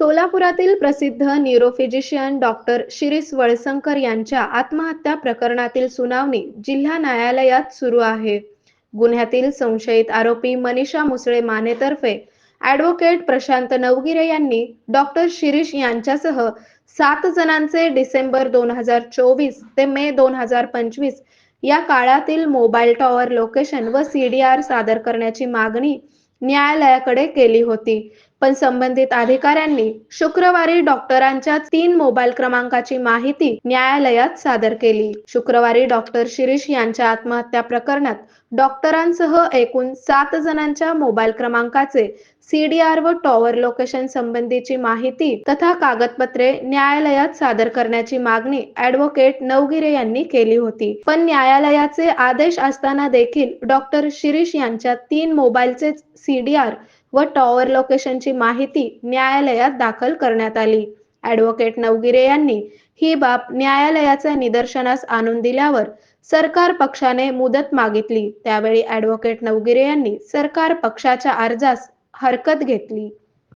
सोलापुरातील प्रसिद्ध neurophysician doctor Shirish Walsankar यांच्या आत्महत्या प्रकरणातील सुनावणी जिल्हा न्यायालयात सुरू आहे. गुन्ह्यातील संशयित आरोपी मनीषा मुसळे मानेतर्फे ॲडव्होकेट प्रशांत नवगिरे यांनी डॉक्टर शिरीष यांच्यासह सात जणांचे डिसेंबर दोन हजार चोवीस ते मे दोन हजार पंचवीस या काळातील मोबाईल टॉवर लोकेशन व सीडीआर सादर करण्याची मागणी न्यायालयाकडे केली होती. पण संबंधित अधिकाऱ्यांनी शुक्रवारी डॉक्टरांच्या तीन मोबाईल क्रमांकाची माहिती न्यायालयात सादर केली. शुक्रवारी डॉक्टर शिरीष यांच्या आत्महत्या प्रकरणात डॉक्टरांसह एकूण सात जणांच्या मोबाईल क्रमांकाचे सीडीआर व टॉवर लोकेशन संबंधीची माहिती तथा कागदपत्रे न्यायालयात सादर करण्याची मागणी ऍडव्होकेट नवगिरे यांनी केली होती. पण न्यायालयाचे आदेश असताना देखील डॉक्टर शिरीष यांच्या तीन मोबाईलचे सीडीआर व टॉवर लोकेशनची माहिती न्यायालयात दाखल करण्यात आली. ऍडव्होकेट नवगिरे यांनी ही बाब न्यायालयाच्या निदर्शनास आणून दिल्यावर सरकार पक्षाने मुदत मागितली. त्यावेळी ऍडव्होकेट नवगिरे यांनी सरकार पक्षाच्या अर्जास हरकत घेतली.